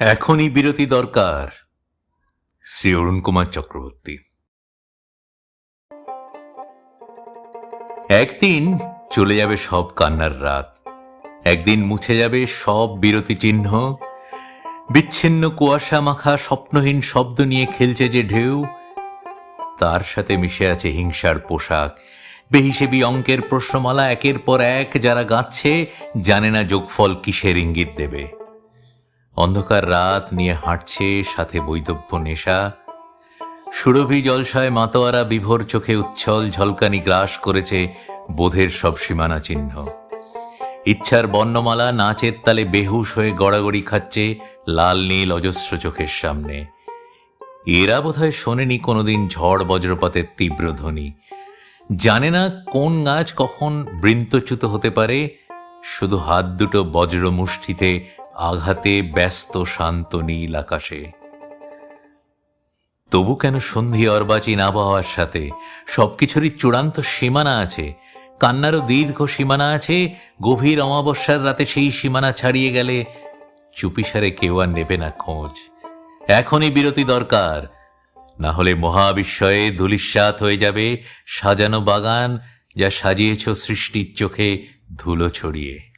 এখনই বিরতি দরকার। শ্রী অরুণ কুমার চক্রবর্তী। একদিন চলে যাবে সব কান্নার রাত। একদিন মুছে যাবে সব বিরতি চিহ্ন। বিচ্ছিন্ন কুয়াশা মাখা স্বপ্নহীন শব্দ নিয়ে খেলছে যে ঢেউ। তার সাথে মিশে আছে হিংসার পোশাক। বেহিসেবি অঙ্কের প্রশ্নমালা একের পর এক যারা গাচ্ছে জানে না যোগফল কিসের ইঙ্গিত দেবে। অন্ধকার রাত নিয়ে হাঁটছে সাথে বৈদব্য নেশা। সুরভি জলসায় মাতোয়ারা বিভোর চোখে উচ্ছল ঝলকানি গ্রাস করেছে বোধের সব সীমানা চিহ্ন। ইচ্ছার বর্ণমালা নাচের তালে বেহুশ হয়ে গড়াগড়ি খাচ্ছে লাল নীল অজস্র চোখের সামনে। এরা বোধহয় শোনেনি কোনোদিন ঝড় বজ্রপাতের তীব্র ধ্বনি। জানে না কোন গাছ কখন বৃন্তচ্যুত হতে পারে। শুধু হাত দুটো বজ্র মুষ্টিতে আঘাতে ব্যস্ত শান্ত নীল আকাশে। তবু কেন সন্ধি অর্বাচীন আবহাওয়ার সাথে? সবকিছুরই চূড়ান্ত সীমানা আছে। কান্নারও দীর্ঘ সীমানা আছে। গভীর অমাবস্যার রাতে সেই সীমানা ছাড়িয়ে গেলে চুপিসারে কেউ আর নেবে না খোঁজ। এখনই বিরতি দরকার। না হলে মহাবিশ্বয়ে ধুলিস্বাত হয়ে যাবে সাজানো বাগান যা সাজিয়েছ সৃষ্টির চোখে ধুলো ছড়িয়ে।